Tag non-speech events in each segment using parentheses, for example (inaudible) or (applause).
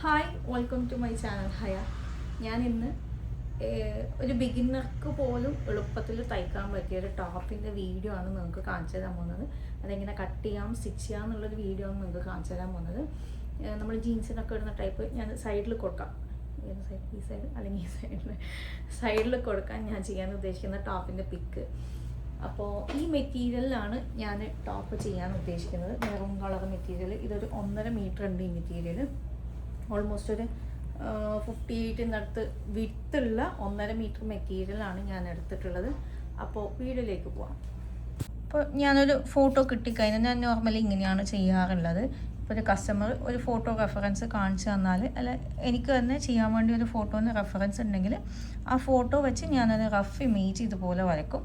Hi welcome to my channel ഹയ ഞാൻ ഇന്ന് ഒരു ബിഗിനർക്ക് പോലും എളുപ്പത്തിൽ തയ്ക്കാൻ പറ്റിയ ഒരു ടോപ്പിന്റെ വീഡിയോ ആണ് നിങ്ങൾക്ക് കാണിച്ചു തരാൻ പോകുന്നത്. അതെങ്ങനെ കട്ട് ചെയ്യാം സ്റ്റിച്ച് ചെയ്യാം എന്നുള്ളൊരു വീഡിയോ ആണ് നിങ്ങൾക്ക് കാണിച്ചു തരാൻ പോകുന്നത്. നമ്മൾ ജീൻസിനൊക്കെ ഇടുന്ന ടൈപ്പ് ഞാൻ സൈഡിൽ കൊടുക്കാം. ഈ സൈഡ് അല്ലെങ്കിൽ ഈ സൈഡിൽ സൈഡിൽ കൊടുക്കാൻ ഞാൻ ചെയ്യാൻ ഉദ്ദേശിക്കുന്ന ടോപ്പിന്റെ പിക്ക് അപ്പോൾ ഈ മെറ്റീരിയലിലാണ് ഞാൻ ടോപ്പ് ചെയ്യാൻ ഉദ്ദേശിക്കുന്നത്. മെറൂൺ കളർ മെറ്റീരിയൽ ഇതൊരു ഒന്നര മീറ്റർ ഉണ്ട് ഈ മെറ്റീരിയൽ ഓൾമോസ്റ്റ് ഒരു ഫിഫ്റ്റി എയ്റ്റിനടുത്ത് വിത്തുള്ള ഒന്നര മീറ്റർ മെറ്റീരിയലാണ് ഞാൻ എടുത്തിട്ടുള്ളത്. അപ്പോൾ വീടിലേക്ക് പോവാം. ഇപ്പോൾ ഞാനൊരു ഫോട്ടോ കിട്ടിക്കഴിഞ്ഞാൽ ഞാൻ നോർമലി ഇങ്ങനെയാണ് ചെയ്യാറുള്ളത്. ഇപ്പോൾ ഒരു കസ്റ്റമർ ഒരു ഫോട്ടോ റെഫറൻസ് കാണിച്ചു തന്നാൽ അല്ല എനിക്ക് തന്നെ ചെയ്യാൻ വേണ്ടി ഒരു ഫോട്ടോന്ന് റെഫറൻസ് ഉണ്ടെങ്കിൽ ആ ഫോട്ടോ വെച്ച് ഞാനൊരു റഫ് ഇമേജ് ഇതുപോലെ വരക്കും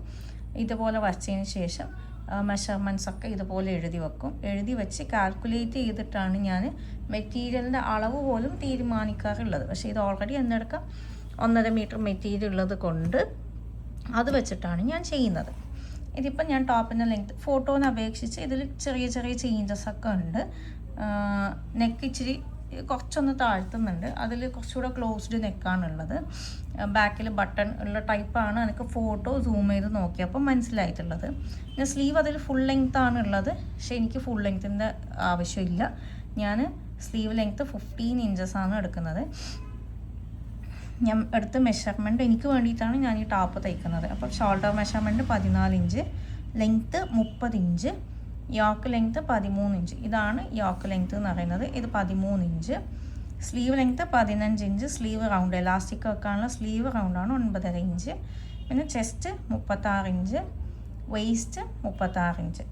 ഇതുപോലെ വരച്ചതിന് ശേഷം മെഷർമെന്റ്സ് ഒക്കെ ഇതുപോലെ എഴുതി വെക്കും. എഴുതി വെച്ച് കാൽക്കുലേറ്റ് ചെയ്തിട്ടാണ് ഞാൻ മെറ്റീരിയലിന്റെ അളവ് പോലും തീരുമാനിക്കാറുള്ളത്. പക്ഷേ ഇത് ഓൾറെഡി എന്നെടുക്കാം ഒന്നര മീറ്റർ മെറ്റീരിയൽ ഉള്ളത് കൊണ്ട് അത് വെച്ചിട്ടാണ് ഞാൻ ചെയ്യുന്നത്. ഇതിപ്പം ഞാൻ ടോപ്പിന്റെ ലെങ്ത് ഫോട്ടോനെ അപേക്ഷിച്ച് ഇതിൽ ചെറിയ ചെറിയ ചേഞ്ചസ് ഒക്കെ ഉണ്ട്. നെക്ക് ഇച്ചിരി കുറച്ചൊന്ന് താഴ്ത്തുന്നുണ്ട്. അതിൽ കുറച്ചുകൂടെ ക്ലോസ്ഡ് നെക്കാണുള്ളത് ബാക്കിൽ ബട്ടൺ ഉള്ള ടൈപ്പാണ് എനിക്ക് ഫോട്ടോ സൂം ചെയ്ത് നോക്കിയപ്പോൾ മനസ്സിലായിട്ടുള്ളത്. പിന്നെ സ്ലീവ് അതിൽ ഫുൾ ലെങ്ത് ആണ് ഉള്ളത് പക്ഷേ എനിക്ക് ഫുൾ ലെങ്ത്തിന്റെ ആവശ്യമില്ല. ഞാൻ സ്ലീവ് ലെങ്ത്ത് ഫിഫ്റ്റീൻ ഇഞ്ചസ് ആണ് എടുക്കുന്നത്. ഞാൻ എടുത്ത മെഷർമെന്റ് എനിക്ക് വേണ്ടിയിട്ടാണ് ഞാൻ ഈ ടാപ്പ് തയ്ക്കുന്നത്. അപ്പോൾ ഷോൾഡർ മെഷർമെന്റ് പതിനാല് ഇഞ്ച് ലെങ്ത്ത് മുപ്പത് ഇഞ്ച് യോക്ക് ലെങ്ത്ത് പതിമൂന്ന് ഇഞ്ച്. ഇതാണ് യോക്ക് ലെങ്ത്ത് എന്ന് പറയുന്നത്. ഇത് പതിമൂന്ന് ഇഞ്ച്. സ്ലീവ് ലെങ്ത്ത് പതിനഞ്ച് ഇഞ്ച്. Sleeve round. എലാസ്റ്റിക് വെക്കാനുള്ള സ്ലീവ് റൗണ്ടാണ് ഒൻപതര ഇഞ്ച്. പിന്നെ ചെസ്റ്റ് മുപ്പത്താറ് ഇഞ്ച്. വെയ്സ്റ്റ് മുപ്പത്താറ് ഇഞ്ച്.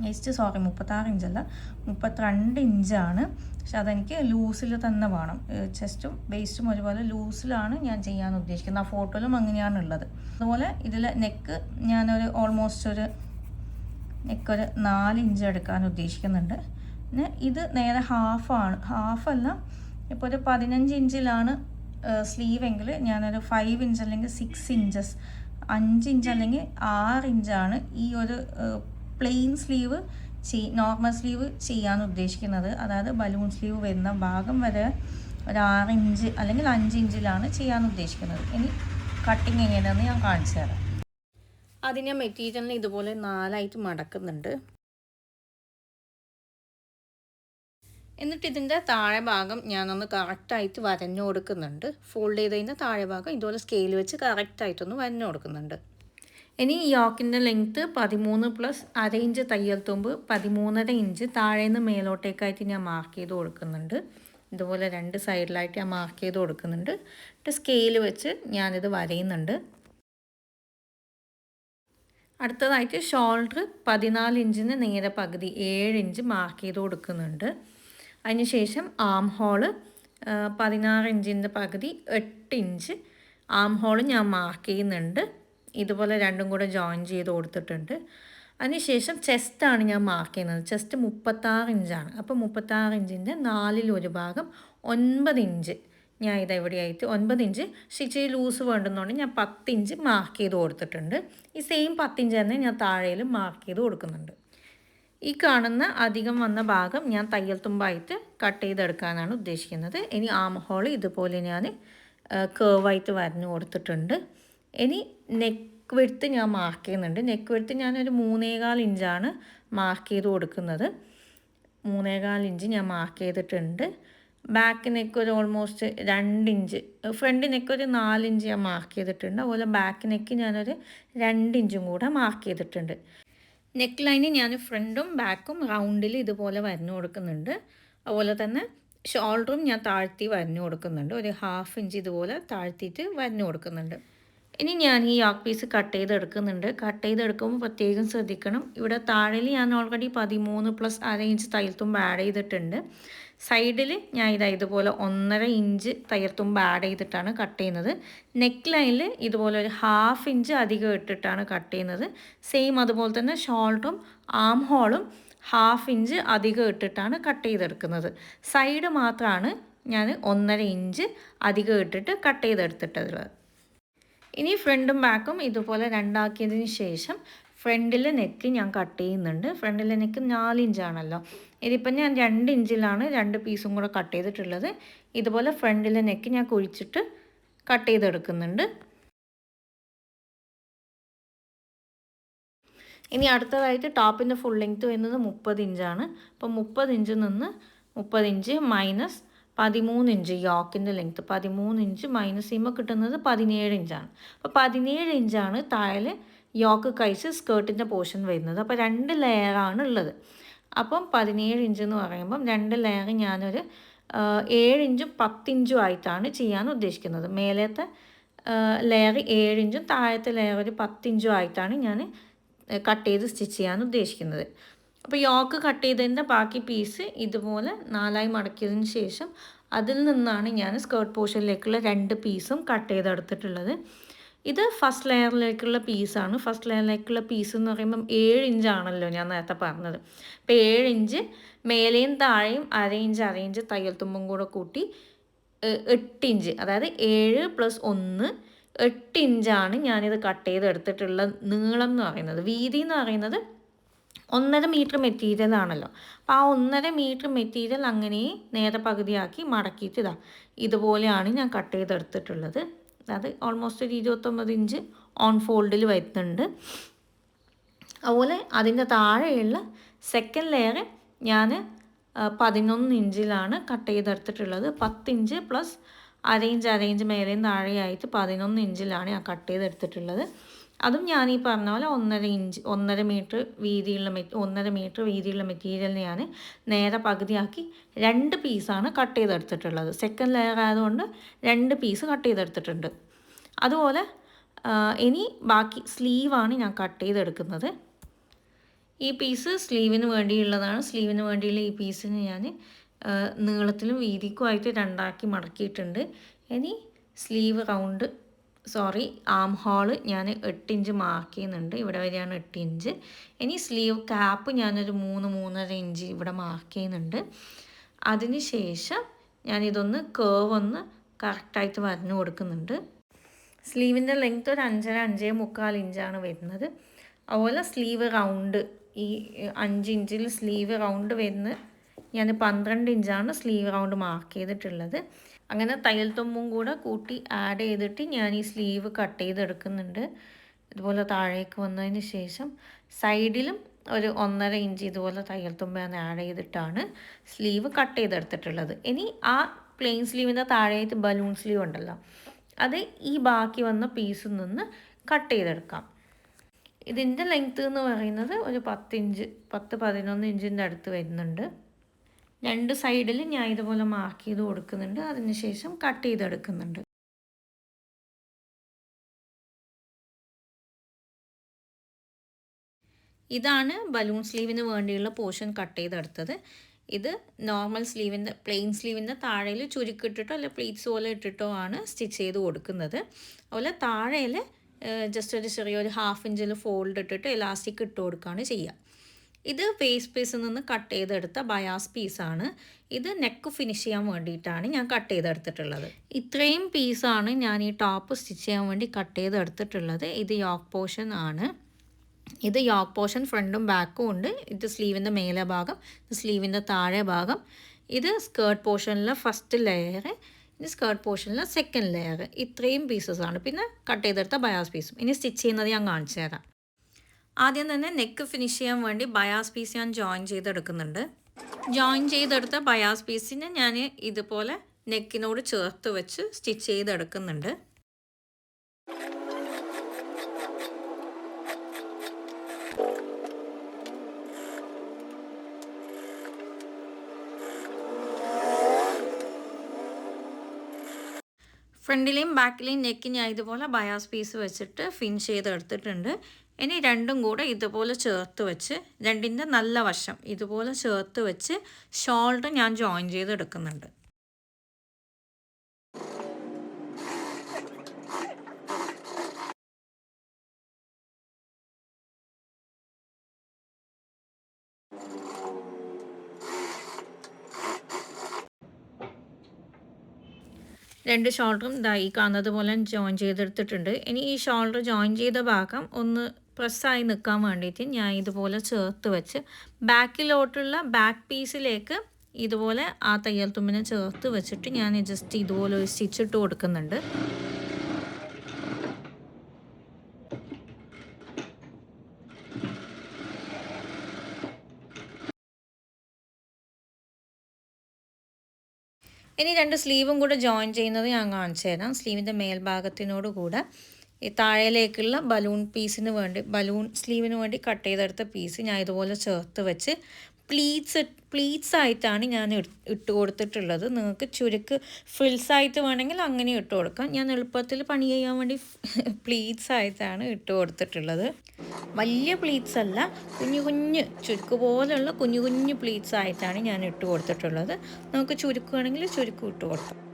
വേസ്റ്റ് സോറി മുപ്പത്താറ് ഇഞ്ചല്ല മുപ്പത്തിരണ്ട് ഇഞ്ചാണ് പക്ഷെ അതെനിക്ക് ലൂസിൽ തന്നെ വേണം. ചെസ്റ്റും വേസ്റ്റും ഒരുപോലെ ലൂസിലാണ് ഞാൻ ചെയ്യാൻ ഉദ്ദേശിക്കുന്നത്. ആ ഫോട്ടോയിലും അങ്ങനെയാണ് ഉള്ളത്. അതുപോലെ ഇതിൽ നെക്ക് ഞാനൊരു ഓൾമോസ്റ്റ് ഒരു നെക്ക് ഒരു നാല് ഇഞ്ച് എടുക്കാൻ ഉദ്ദേശിക്കുന്നുണ്ട്. പിന്നെ ഇത് നേരെ ഹാഫാണ് ഹാഫല്ല ഇപ്പോൾ ഒരു പതിനഞ്ച് ഇഞ്ചിലാണ് സ്ലീവ് എങ്കിൽ ഞാനൊരു ഫൈവ് ഇഞ്ച് അല്ലെങ്കിൽ സിക്സ് ഇഞ്ചസ് അഞ്ച് ഇഞ്ച് അല്ലെങ്കിൽ ആറ് ഇഞ്ചാണ് ഈ ഒരു പ്ലെയിൻ സ്ലീവ് ചെയ് നോർമൽ സ്ലീവ് ചെയ്യാൻ ഉദ്ദേശിക്കുന്നത്. അതായത് ബലൂൺ സ്ലീവ് വരുന്ന ഭാഗം വരെ ഒരു ആറ് ഇഞ്ച് അല്ലെങ്കിൽ അഞ്ച് ഇഞ്ചിലാണ് ചെയ്യാൻ ഉദ്ദേശിക്കുന്നത്. ഇനി കട്ടിങ് എങ്ങനെയാണെന്ന് ഞാൻ കാണിച്ചു തരാം. അതിനെ മെറ്റീരിയലിനെ ഇതുപോലെ നാലായിട്ട് മടക്കുന്നുണ്ട്. എന്നിട്ട് ഇതിന്റെ താഴെ ഭാഗം ഞാനൊന്ന് കറക്റ്റായിട്ട് വരഞ്ഞു കൊടുക്കുന്നുണ്ട്. ഫോൾഡ് ചെയ്തതിന്റെ താഴെ ഭാഗം ഇതുപോലെ സ്കെയിൽ വെച്ച് കറക്റ്റായിട്ടൊന്ന് വരഞ്ഞു കൊടുക്കുന്നുണ്ട്. ഇനി യോക്കിന്റെ ലെങ്ത്ത് പതിമൂന്ന് പ്ലസ് അര ഇഞ്ച് തയ്യൽ തുമ്പ് പതിമൂന്നര ഇഞ്ച് താഴേന്ന് മേലോട്ടേക്കായിട്ട് ഞാൻ മാർക്ക് ചെയ്ത് കൊടുക്കുന്നുണ്ട്. ഇതുപോലെ രണ്ട് സൈഡിലായിട്ട് ഞാൻ മാർക്ക് ചെയ്ത് കൊടുക്കുന്നുണ്ട്. എന്നിട്ട് സ്കെയിൽ വെച്ച് ഞാനിത് വരയുന്നുണ്ട്. അടുത്തതായിട്ട് ഷോൾഡർ പതിനാല് ഇഞ്ചിന് നേരെ പകുതി ഏഴ് ഇഞ്ച് മാർക്ക് ചെയ്ത് കൊടുക്കുന്നുണ്ട്. അതിനുശേഷം ആം ഹോൾ പതിനാറ് ഇഞ്ചിന്റെ പകുതി എട്ട് ഇഞ്ച് ആം ഹോൾ ഞാൻ മാർക്ക് ചെയ്യുന്നുണ്ട്. ഇതുപോലെ രണ്ടും കൂടെ ജോയിൻ ചെയ്ത് കൊടുത്തിട്ടുണ്ട്. അതിനുശേഷം ചെസ്റ്റാണ് ഞാൻ മാർക്ക് ചെയ്യുന്നത്. ചെസ്റ്റ് മുപ്പത്താറ് ഇഞ്ചാണ്. അപ്പോൾ മുപ്പത്താറ് ഇഞ്ചിന്റെ നാലിൽ ഒരു ഭാഗം ഒൻപത് ഇഞ്ച് ഞാൻ ഇത് എവിടെയായിട്ട് ഒൻപത് ഇഞ്ച്. സ്റ്റിച്ച് ലൂസ് വേണ്ടുന്നതുകൊണ്ട് ഞാൻ പത്ത് ഇഞ്ച് മാർക്ക് ചെയ്ത് കൊടുത്തിട്ടുണ്ട്. ഈ സെയിം പത്തിഞ്ച് തന്നെ ഞാൻ താഴേൽ മാർക്ക് ചെയ്ത് കൊടുക്കുന്നുണ്ട്. ഈ കാണുന്ന അധികം വന്ന ഭാഗം ഞാൻ തയ്യൽ തുമ്പായിട്ട് കട്ട് ചെയ്തെടുക്കാനാണ് ഉദ്ദേശിക്കുന്നത്. ഇനി ആം ഹോൾ ഇതുപോലെ ഞാൻ കേവായിട്ട് വരഞ്ഞു കൊടുത്തിട്ടുണ്ട്. ഇനി നെക്ക് വെടുത്ത് ഞാൻ മാർക്ക് ചെയ്യുന്നുണ്ട്. നെക്ക് വെടുത്ത് ഞാനൊരു മൂന്നേകാൽ ഇഞ്ചാണ് മാർക്ക് ചെയ്ത് കൊടുക്കുന്നത്. മൂന്നേകാൽ ഇഞ്ച് ഞാൻ മാർക്ക് ചെയ്തിട്ടുണ്ട്. ബാക്ക് നെക്ക് ഒരു ഓൾമോസ്റ്റ് രണ്ട് ഇഞ്ച്. ഫ്രണ്ട് നെക്ക് ഒരു നാലിഞ്ച് ഞാൻ മാർക്ക് ചെയ്തിട്ടുണ്ട്. അതുപോലെ ബാക്ക് നെക്ക് ഞാനൊരു രണ്ട് ഇഞ്ചും കൂടെ മാർക്ക് ചെയ്തിട്ടുണ്ട്. നെക്ക് ലൈന് ഞാൻ ഫ്രണ്ടും ബാക്കും റൗണ്ടിൽ ഇതുപോലെ വരഞ്ഞു കൊടുക്കുന്നുണ്ട്. അതുപോലെ തന്നെ ഷോൾഡറും ഞാൻ താഴ്ത്തി വരഞ്ഞു കൊടുക്കുന്നുണ്ട്. ഒരു ഹാഫ് ഇഞ്ച് ഇതുപോലെ താഴ്ത്തിയിട്ട് വരഞ്ഞു കൊടുക്കുന്നുണ്ട്. ഇനി ഞാൻ ഈ യോക്ക് പീസ് കട്ട് ചെയ്തെടുക്കുന്നുണ്ട്. കട്ട് ചെയ്തെടുക്കുമ്പോൾ പ്രത്യേകം ശ്രദ്ധിക്കണം. ഇവിടെ താഴെ ഞാൻ ഓൾറെഡി പതിമൂന്ന് പ്ലസ് അര ഇഞ്ച് തയ്യൽത്തുമ്പ് ആഡ് ചെയ്തിട്ടുണ്ട്. സൈഡിൽ ഞാൻ ഇതാ ഇതുപോലെ ഒന്നര ഇഞ്ച് തയ്യർത്തുമ്പ് ആഡ് ചെയ്തിട്ടാണ് കട്ട് ചെയ്യുന്നത്. നെക്ക് ലൈനിൽ ഇതുപോലെ ഒരു ഹാഫ് ഇഞ്ച് അധികം ഇട്ടിട്ടാണ് കട്ട് ചെയ്യുന്നത്. സെയിം അതുപോലെ തന്നെ ഷോൾട്ടും ആം ഹോളും ഹാഫ് ഇഞ്ച് അധികം ഇട്ടിട്ടാണ് കട്ട് ചെയ്തെടുക്കുന്നത്. സൈഡ് മാത്രമാണ് ഞാൻ ഒന്നര ഇഞ്ച് അധികം ഇട്ടിട്ട് കട്ട് ചെയ്തെടുത്തിട്ടുള്ളത്. ഇനി ഫ്രണ്ടും ബാക്കും ഇതുപോലെ രണ്ടാക്കിയതിന് ശേഷം ഫ്രണ്ടിലെ നെക്ക് ഞാൻ കട്ട് ചെയ്യുന്നുണ്ട്. ഫ്രണ്ടിലെ നെക്ക് നാല് ഇഞ്ചാണല്ലോ ഇതിപ്പം ഞാൻ രണ്ട് ഇഞ്ചിലാണ് രണ്ട് പീസും കൂടെ കട്ട് ചെയ്തിട്ടുള്ളത്. ഇതുപോലെ ഫ്രണ്ടിലെ നെക്ക് ഞാൻ കുഴിച്ചിട്ട് കട്ട് ചെയ്തെടുക്കുന്നുണ്ട്. ഇനി അടുത്തതായിട്ട് ടോപ്പിന്റെ ഫുൾ ലെങ്ത് വരുന്നത് മുപ്പത് ഇഞ്ചാണ്. അപ്പോൾ മുപ്പത് ഇഞ്ചിൽ നിന്ന് മുപ്പത് ഇഞ്ച് മൈനസ് പതിമൂന്ന് ഇഞ്ച് യോക്കിന്റെ ലെങ്ത്ത് പതിമൂന്ന് ഇഞ്ച് മൈനസ് ചെയ്യുമ്പോൾ കിട്ടുന്നത് പതിനേഴ് ഇഞ്ചാണ്. അപ്പോൾ പതിനേഴ് ഇഞ്ചാണ് താഴെ യോക്ക് കഴിച്ച് സ്കേർട്ടിന്റെ പോർഷൻ വരുന്നത്. അപ്പോൾ രണ്ട് ലെയറാണ് ഉള്ളത്. അപ്പം പതിനേഴ് ഇഞ്ച് എന്ന് പറയുമ്പം രണ്ട് ലെയർ ഞാനൊരു ഏഴ് ഇഞ്ചും പത്തിഞ്ചും ആയിട്ടാണ് ചെയ്യാൻ ഉദ്ദേശിക്കുന്നത്. മേലത്തെ ലെയർ ഏഴ് ഇഞ്ചും താഴത്തെ ലെയർ ഒരു പത്തിഞ്ചും ആയിട്ടാണ് ഞാൻ കട്ട് ചെയ്ത് സ്റ്റിച്ച് ചെയ്യാൻ ഉദ്ദേശിക്കുന്നത്. അപ്പോൾ യോക്ക് കട്ട് ചെയ്തതിന്റെ ബാക്കി പീസ് ഇതുപോലെ നാലായി മടക്കിയതിന് ശേഷം അതിൽ നിന്നാണ് ഞാൻ സ്കേർട്ട് പോർഷനിലേക്കുള്ള രണ്ട് പീസും കട്ട് ചെയ്തെടുത്തിട്ടുള്ളത്. ഇത് ഫസ്റ്റ് ലെയറിലേക്കുള്ള പീസാണ് ഫസ്റ്റ് ലെയറിലേക്കുള്ള പീസ് എന്ന് പറയുമ്പം ഏഴ് ഇഞ്ചാണല്ലോ ഞാൻ നേരത്തെ പറഞ്ഞത്. അപ്പോൾ ഏഴ് ഇഞ്ച് മേലെയും താഴെയും അര ഇഞ്ച് അര ഇഞ്ച് തയ്യൽ തുമ്പും കൂടെ കൂട്ടി എട്ട് ഇഞ്ച് അതായത് ഏഴ് പ്ലസ് ഒന്ന് എട്ട് ഇഞ്ചാണ് ഞാനിത് കട്ട് ചെയ്ത് എടുത്തിട്ടുള്ള നീളം എന്ന് പറയുന്നത്. വീതി എന്ന് പറയുന്നത് ഒന്നര മീറ്റർ മെറ്റീരിയൽ ആണല്ലോ. അപ്പോൾ ആ ഒന്നര മീറ്റർ മെറ്റീരിയൽ അങ്ങനെ നേരെ പകുതിയാക്കി മടക്കിയിട്ട് ഇതാ ഇതുപോലെയാണ് ഞാൻ കട്ട് ചെയ്തെടുത്തിട്ടുള്ളത് അത് ഓൾമോസ്റ്റ് ഒരു ഇരുപത്തൊമ്പത് ഇഞ്ച് ഓൺ ഫോൾഡിൽ വരുന്നുണ്ട്. അതുപോലെ അതിന്റെ താഴെയുള്ള സെക്കൻഡ് ലെയർ ഞാൻ പതിനൊന്ന് ഇഞ്ചിലാണ് കട്ട് ചെയ്തെടുത്തിട്ടുള്ളത്. പത്ത് ഇഞ്ച് പ്ലസ് അര ഇഞ്ച് അര ഇഞ്ച് മേലെയും താഴെയായിട്ട് പതിനൊന്ന് ഇഞ്ചിലാണ് ഞാൻ കട്ട് ചെയ്തെടുത്തിട്ടുള്ളത്. അതും ഞാൻ ഈ പറഞ്ഞ പോലെ ഒന്നര ഇഞ്ച് ഒന്നര മീറ്റർ വീതിയുള്ള മെറ്റ് ഒന്നര മീറ്റർ വീതിയുള്ള മെറ്റീരിയൽ ഞാൻ നേരെ പകുതിയാക്കി രണ്ട് പീസാണ് കട്ട് ചെയ്തെടുത്തിട്ടുള്ളത്. സെക്കൻഡ് ലെയർ ആയതുകൊണ്ട് രണ്ട് പീസ് കട്ട് ചെയ്തെടുത്തിട്ടുണ്ട്. അതുപോലെ ഇനി ബാക്കി സ്ലീവാണ് ഞാൻ കട്ട് ചെയ്തെടുക്കുന്നത്. ഈ പീസ് സ്ലീവിന് വേണ്ടിയുള്ളതാണ്. സ്ലീവിന് വേണ്ടിയുള്ള ഈ പീസിന് ഞാൻ നീളത്തിലും വീതിക്കുമായിട്ട് രണ്ടാക്കി മടക്കിയിട്ടുണ്ട്. ഇനി sleeve round sorry armhole ഞാൻ എട്ട് ഇഞ്ച് മാർക്ക് ചെയ്യുന്നുണ്ട്. ഇവിടെ വരെയാണ് എട്ട് ഇഞ്ച് ഇനി സ്ലീവ് ക്യാപ്പ് ഞാനൊരു മൂന്ന് മൂന്നര ഇഞ്ച് ഇവിടെ മാർക്ക് ചെയ്യുന്നുണ്ട്. അതിന് ശേഷം ഞാനിതൊന്ന് കേവ് ഒന്ന് കറക്റ്റായിട്ട് വരഞ്ഞു കൊടുക്കുന്നുണ്ട്. സ്ലീവിന്റെ ലെങ്ത് ഒരു അഞ്ചര അഞ്ചേ മുക്കാൽ ഇഞ്ചാണ് വരുന്നത്. അതുപോലെ സ്ലീവ് റൗണ്ട് ഈ അഞ്ച് ഇഞ്ചിൽ സ്ലീവ് റൗണ്ട് വരുന്ന ഞാൻ പന്ത്രണ്ട് ഇഞ്ചാണ് സ്ലീവ് റൗണ്ട് മാർക്ക് ചെയ്തിട്ടുള്ളത്. അങ്ങനെ തയ്യൽ തുമ്പും കൂടെ കൂട്ടി ആഡ് ചെയ്തിട്ട് ഞാൻ ഈ സ്ലീവ് കട്ട് ചെയ്തെടുക്കുന്നുണ്ട്. ഇതുപോലെ താഴേക്ക് വന്നതിന് ശേഷം സൈഡിലും ഒരു ഒന്നര ഇഞ്ച് ഇതുപോലെ തയ്യൽ തുമ്പ ഞാൻ ആഡ് ചെയ്തിട്ടാണ് സ്ലീവ് കട്ട് ചെയ്തെടുത്തിട്ടുള്ളത്. ഇനി ആ പ്ലെയിൻ സ്ലീവിന്റെ താഴെയായിട്ട് ബലൂൺ സ്ലീവ് ഉണ്ടല്ലോ അത് ഈ ബാക്കി വന്ന പീസിൽ നിന്ന് കട്ട് ചെയ്തെടുക്കാം. ഇതിന്റെ ലെങ്ത്ത് എന്ന് പറയുന്നത് ഒരു പത്തിഞ്ച് പത്ത് പതിനൊന്ന് ഇഞ്ചിന്റെ അടുത്ത് വരുന്നുണ്ട്. രണ്ട് സൈഡിൽ ഞാൻ ഇതുപോലെ മാർക്ക് ചെയ്ത് കൊടുക്കുന്നുണ്ട്. അതിനുശേഷം കട്ട് ചെയ്തെടുക്കുന്നുണ്ട്. ഇതാണ് ബലൂൺ സ്ലീവിന് വേണ്ടിയുള്ള പോർഷൻ കട്ട് ചെയ്തെടുത്തത്. ഇത് നോർമൽ സ്ലീവിന്റെ പ്ലെയിൻ സ്ലീവിന്റെ താഴെയിൽ ചുരുക്കിട്ടിട്ടോ അല്ലെ പ്ലീറ്റ്സ് പോലെ ഇട്ടിട്ടോ ആണ് സ്റ്റിച്ച് ചെയ്ത് കൊടുക്കുന്നത്. അതുപോലെ താഴെയിൽ ജസ്റ്റ് ഒരു ചെറിയൊരു ഹാഫ് ഇഞ്ചിൽ ഫോൾഡ് ഇട്ടിട്ട് ഇലാസ്റ്റിക് ഇട്ട് കൊടുക്കുകയാണ് ചെയ്യുക. ഇത് ഫേസ് പീസിൽ നിന്ന് കട്ട് ചെയ്തെടുത്ത ബയാസ് പീസാണ് ഇത് നെക്ക് ഫിനിഷ് ചെയ്യാൻ വേണ്ടിയിട്ടാണ് ഞാൻ കട്ട് ചെയ്തെടുത്തിട്ടുള്ളത്. ഇത്രയും പീസാണ് ഞാൻ ഈ ടോപ്പ് സ്റ്റിച്ച് ചെയ്യാൻ വേണ്ടി കട്ട് ചെയ്തെടുത്തിട്ടുള്ളത്. ഇത് യോക്ക് പോർഷൻ ആണ്. ഇത് യോക്ക് പോർഷൻ ഫ്രണ്ടും ബാക്കും ഉണ്ട്. ഇത് സ്ലീവിന്റെ മേലെ ഭാഗം ഇത് സ്ലീവിന്റെ താഴെ ഭാഗം. ഇത് സ്കേർട്ട് പോർഷനിലെ ഫസ്റ്റ് ലെയർ ഇനി സ്കേർട്ട് പോർഷനിലെ സെക്കൻഡ് ലെയർ ഇത്രയും പീസസ് ആണ്. പിന്നെ കട്ട് ചെയ്തെടുത്ത ബയാസ് പീസും ഇനി സ്റ്റിച്ച് ചെയ്യുന്നത് ഞാൻ കാണിച്ചു തരാം ആദ്യം തന്നെ നെക്ക് ഫിനിഷ് ചെയ്യാൻ വേണ്ടി ബയാസ് പീസ് ഞാൻ ജോയിൻ ചെയ്തെടുക്കുന്നുണ്ട്. ജോയിൻ ചെയ്തെടുത്ത ബയാസ് പീസിനെ ഞാൻ ഇതുപോലെ നെക്കിനോട് ചേർത്ത് വെച്ച് സ്റ്റിച്ച് ചെയ്തെടുക്കുന്നുണ്ട്. ഫ്രണ്ടിലെയും ബാക്കിലെയും നെക്ക് ഞാൻ ഇതുപോലെ ബയാസ് പീസ് വെച്ചിട്ട് ഫിനിഷ് ചെയ്തെടുത്തിട്ടുണ്ട്. ഇനി രണ്ടും കൂടെ ഇതുപോലെ ചേർത്ത് വെച്ച് രണ്ടിന്റെ നല്ല വശം ഇതുപോലെ ചേർത്ത് വെച്ച് ഷോൾഡർ ഞാൻ ജോയിൻ ചെയ്തെടുക്കുന്നുണ്ട്. രണ്ട് ഷോൾഡറും ഇതായി കാണുന്നത് പോലെ ജോയിൻ ചെയ്തെടുത്തിട്ടുണ്ട്. ഇനി ഈ ഷോൾഡർ ജോയിൻ ചെയ്ത ഭാഗം ഒന്ന് പ്രസ്സായി നിൽക്കാൻ വേണ്ടിയിട്ട് ഞാൻ ഇതുപോലെ ചേർത്ത് വെച്ച് ബാക്കിലോട്ടുള്ള ബാക്ക് പീസിലേക്ക് ഇതുപോലെ ആ തയ്യൽ തുമ്പിനെ ചേർത്ത് വെച്ചിട്ട് ഞാൻ ജസ്റ്റ് ഇതുപോലെ ഒരു സ്റ്റിച്ച് ഇട്ട് കൊടുക്കുന്നുണ്ട്. ഇനി രണ്ട് സ്ലീവും കൂടെ ജോയിൻ ചെയ്യുന്നത് ഞാൻ കാണിച്ചു തരാം സ്ലീവിന്റെ മേൽഭാഗത്തിനോട് കൂടെ ഈ താഴേലേക്കുള്ള ബലൂൺ പീസിന് വേണ്ടി ബലൂൺ സ്ലീവിന് വേണ്ടി കട്ട് ചെയ്തെടുത്ത പീസ് ഞാൻ ഇതുപോലെ ചേർത്ത് വെച്ച് പ്ലീറ്റ്സ് പ്ലീറ്റ്സ് ആയിട്ടാണ് ഞാൻ ഇട്ട് കൊടുത്തിട്ടുള്ളത്. നിങ്ങൾക്ക് ചുരുക്ക് ഫ്രിൽസ് ആയിട്ട് വേണമെങ്കിൽ അങ്ങനെ ഇട്ട് കൊടുക്കാം. ഞാൻ എളുപ്പത്തിൽ പണി ചെയ്യാൻ വേണ്ടി (laughs) പ്ലീറ്റ്സ് ആയിട്ടാണ് ഇട്ട് കൊടുത്തിട്ടുള്ളത്. വലിയ പ്ലീറ്റ്സ് അല്ല കുഞ്ഞു കുഞ്ഞ് ചുരുക്ക് പോലെയുള്ള കുഞ്ഞു കുഞ്ഞു പ്ലീറ്റ്സ് ആയിട്ടാണ് ഞാൻ ഇട്ട് കൊടുത്തിട്ടുള്ളത്. നമുക്ക് ചുരുക്കുകയാണെങ്കിൽ ചുരുക്ക് ഇട്ട് കൊടുക്കാം.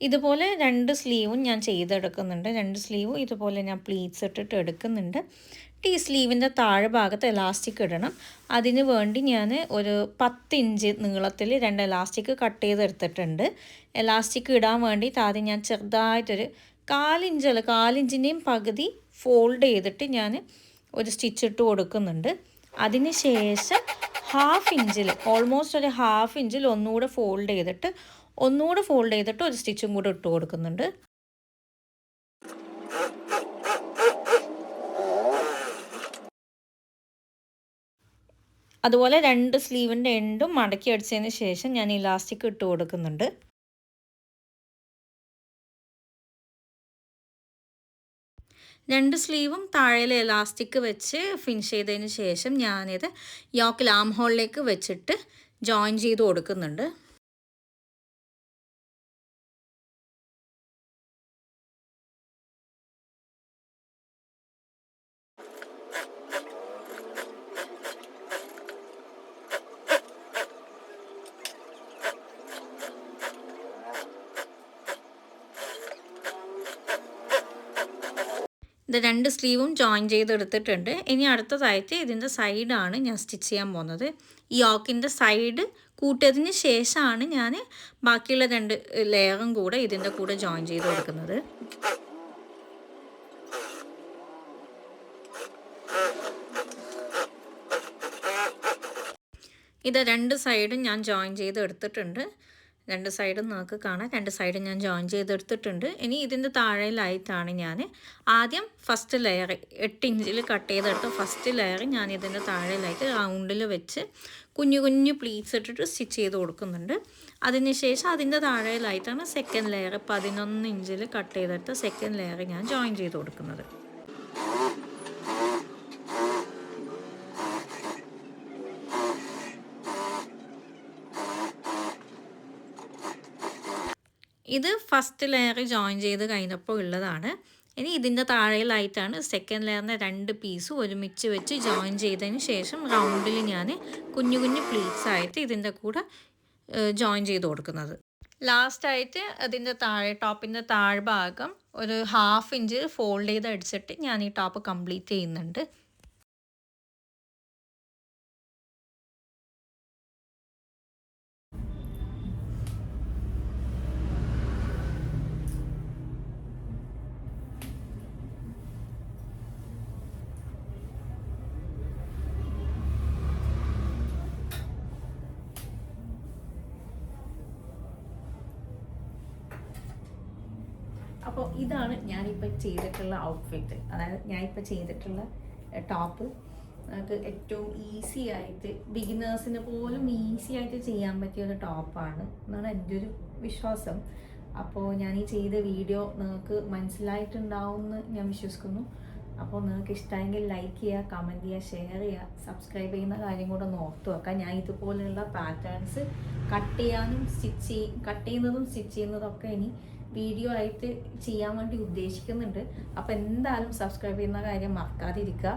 ഇതുപോലെ രണ്ട് സ്ലീവും ഞാൻ ചെയ്തെടുക്കുന്നുണ്ട്. രണ്ട് സ്ലീവും ഇതുപോലെ ഞാൻ പ്ലീറ്റ്സ് ഇട്ടിട്ട് എടുക്കുന്നുണ്ട്. ഈ സ്ലീവിന്റെ താഴെ ഭാഗത്ത് എലാസ്റ്റിക് ഇടണം. അതിന് വേണ്ടി ഞാൻ ഒരു പത്ത് ഇഞ്ച് നീളത്തിൽ രണ്ട് എലാസ്റ്റിക് കട്ട് ചെയ്തെടുത്തിട്ടുണ്ട്. എലാസ്റ്റിക് ഇടാൻ വേണ്ടി ആദ്യം ഞാൻ ചെറുതായിട്ടൊരു കാലിഞ്ചല്ല കാലിഞ്ചിന്റെയും പകുതി ഫോൾഡ് ചെയ്തിട്ട് ഞാൻ ഒരു സ്റ്റിച്ച് ഇട്ട് കൊടുക്കുന്നുണ്ട്. അതിന് ശേഷം ഹാഫ് ഇഞ്ചിൽ ഓൾമോസ്റ്റ് ഒരു ഹാഫ് ഇഞ്ചിൽ ഒന്നുകൂടെ ഫോൾഡ് ചെയ്തിട്ട് ഒന്നുകൂടെ ഫോൾഡ് ചെയ്തിട്ട് ഒരു സ്റ്റിച്ചും കൂടെ ഇട്ട് കൊടുക്കുന്നുണ്ട്. അതുപോലെ രണ്ട് സ്ലീവിന്റെ എൻഡും മടക്കി അടിച്ചതിന് ശേഷം ഞാൻ ഇലാസ്റ്റിക് ഇട്ട് കൊടുക്കുന്നുണ്ട്. രണ്ട് സ്ലീവും താഴെ ഇലാസ്റ്റിക് വെച്ച് ഫിനിഷ് ചെയ്തതിന് ശേഷം ഞാനിത് യോക്ക് ലാം ഹോളിലേക്ക് വെച്ചിട്ട് ജോയിൻ ചെയ്ത് കൊടുക്കുന്നുണ്ട്. ഇത് രണ്ട് സ്ലീവും ജോയിൻ ചെയ്തെടുത്തിട്ടുണ്ട്. ഇനി അടുത്തതായിട്ട് ഇതിന്റെ സൈഡാണ് ഞാൻ സ്റ്റിച്ച് ചെയ്യാൻ പോകുന്നത്. ഈ ഓക്കിന്റെ സൈഡ് കൂട്ടിയതിന് ശേഷമാണ് ഞാൻ ബാക്കിയുള്ള രണ്ട് ലെയറും കൂടെ ഇതിന്റെ കൂടെ ജോയിൻ ചെയ്ത് കൊടുക്കുന്നത് ഇത് രണ്ട് സൈഡും ഞാൻ ജോയിൻ ചെയ്ത് എടുത്തിട്ടുണ്ട് രണ്ട് സൈഡും നമുക്ക് കാണാം. രണ്ട് സൈഡും ഞാൻ ജോയിൻ ചെയ്തെടുത്തിട്ടുണ്ട്. ഇനി ഇതിന്റെ താഴെയിലായിട്ടാണ് ഞാൻ ആദ്യം ഫസ്റ്റ് ലെയർ എട്ട് ഇഞ്ചിൽ കട്ട് ചെയ്തെടുത്ത ഫസ്റ്റ് ലെയർ ഞാൻ ഇതിന്റെ താഴെയിലായിട്ട് റൗണ്ടിൽ വെച്ച് കുഞ്ഞു കുഞ്ഞു പ്ലീറ്റ്സ് ഇട്ടിട്ട് സ്റ്റിച്ച് ചെയ്ത് കൊടുക്കുന്നുണ്ട്. അതിനുശേഷം അതിന്റെ താഴെയിലായിട്ടാണ് സെക്കൻഡ് ലെയർ പതിനൊന്ന് ഇഞ്ചിൽ കട്ട് ചെയ്തെടുത്ത സെക്കൻഡ് ലെയർ ഞാൻ ജോയിൻ ചെയ്ത് കൊടുക്കുന്നത്. ഇത് ഫസ്റ്റ് ലെയർ ജോയിൻ ചെയ്ത് കഴിഞ്ഞപ്പോൾ ഉള്ളതാണ്. ഇനി ഇതിന്റെ താഴെയിലായിട്ടാണ് സെക്കൻഡ് ലെയറിന്റെ രണ്ട് പീസ് ഒരുമിച്ച് വെച്ച് ജോയിൻ ചെയ്തതിന് ശേഷം റൗണ്ടിൽ ഞാൻ കുഞ്ഞു കുഞ്ഞു പ്ലീറ്റ്സ് ആയിട്ട് ഇതിന്റെ കൂടെ ജോയിൻ ചെയ്ത് കൊടുക്കുന്നത്. ലാസ്റ്റായിട്ട് അതിന്റെ താഴെ ടോപ്പിന്റെ താഴ്ഭാഗം ഒരു ഹാഫ് ഇഞ്ച് ഫോൾഡ് ചെയ്ത് അടിച്ചിട്ട് ഞാൻ ഈ ടോപ്പ് കംപ്ലീറ്റ് ചെയ്യുന്നുണ്ട്. അപ്പോൾ ഇതാണ് ഞാനിപ്പോൾ ചെയ്തിട്ടുള്ള ഔട്ട്ഫിറ്റ് അതായത് ഞാനിപ്പോൾ ചെയ്തിട്ടുള്ള ടോപ്പ് നമുക്ക് ഏറ്റവും ഈസി ആയിട്ട് ബിഗിനേഴ്സിന് പോലും ഈസി ആയിട്ട് ചെയ്യാൻ പറ്റിയ ഒരു ടോപ്പാണ് എന്നാണ് എന്റെ ഒരു വിശ്വാസം. അപ്പോൾ ഞാൻ ഈ ചെയ്ത വീഡിയോ നിങ്ങൾക്ക് മനസ്സിലായിട്ടുണ്ടാവും എന്ന് ഞാൻ വിശ്വസിക്കുന്നു. അപ്പോൾ നിങ്ങൾക്ക് ഇഷ്ടമെങ്കിൽ ലൈക്ക് ചെയ്യുക കമന്റ് ചെയ്യുക ഷെയർ ചെയ്യുക സബ്സ്ക്രൈബ് ചെയ്യുന്ന കാര്യം കൂടെ ഒന്ന് ഓർത്ത് വെക്കാം. ഞാൻ ഇതുപോലെയുള്ള പാറ്റേൺസ് കട്ട് ചെയ്യാനും സ്റ്റിച്ച് ചെയ്യും കട്ട് ചെയ്യുന്നതും സ്റ്റിച്ച് ചെയ്യുന്നതൊക്കെ ഇനി വീഡിയോ ആയിട്ട് ചെയ്യാൻ വേണ്ടി ഉദ്ദേശിക്കുന്നുണ്ട്. അപ്പോൾ എന്തായാലും സബ്സ്ക്രൈബ് ചെയ്യുന്ന കാര്യം മറക്കാതിരിക്കുക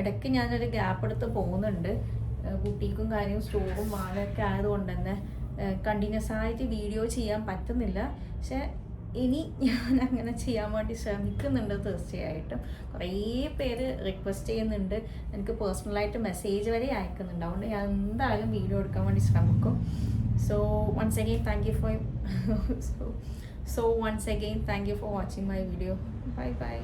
ഇടയ്ക്ക് ഞാനൊരു ഗ്യാപ്പ് എടുത്ത് പോകുന്നുണ്ട്. കുട്ടിക്കും കാര്യവും സ്റ്റോറും വാങ്ങൊക്കെ ആയതുകൊണ്ട് തന്നെ കണ്ടിന്യൂസ് ആയിട്ട് വീഡിയോ ചെയ്യാൻ പറ്റുന്നില്ല. പക്ഷേ ഇനി ഞാൻ അങ്ങനെ ചെയ്യാൻ വേണ്ടി ശ്രമിക്കുന്നുണ്ട് തീർച്ചയായിട്ടും. കുറേ പേര് റിക്വസ്റ്റ് ചെയ്യുന്നുണ്ട്. എനിക്ക് പേഴ്സണലായിട്ട് മെസ്സേജ് വരെ അയക്കുന്നുണ്ട്. അതുകൊണ്ട് ഞാൻ എന്തായാലും വീഡിയോ എടുക്കാൻ വേണ്ടി ശ്രമിക്കും. so once again thank you for (laughs) so, so once again thank you for watching my video. Bye bye